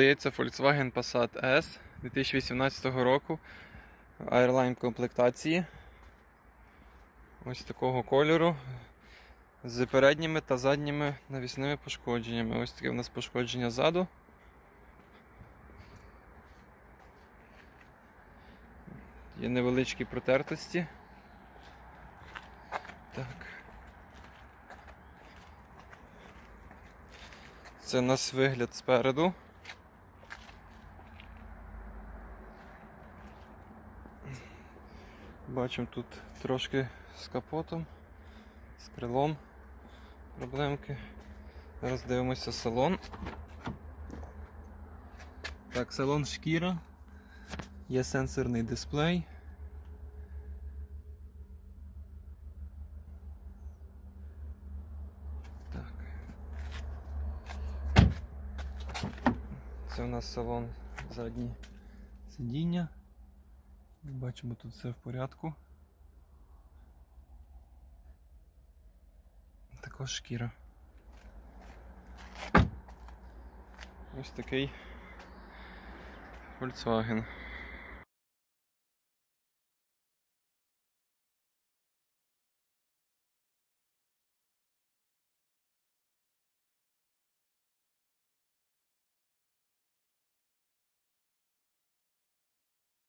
Продається Volkswagen Passat S 2018 року. Airline комплектації. Ось такого кольору. З передніми та задніми навісними пошкодженнями. Ось таке у нас пошкодження ззаду. Є невеличкі протертості. Так. Це у нас вигляд спереду. Бачимо тут трошки з капотом, з крилом проблемки. Зараз дивимося салон. Так, салон шкіра. Є сенсорний дисплей. Так. Це у нас салон задні сидіння. Бачимо, тут все в порядку. Також шкіра. Ось такий Volkswagen.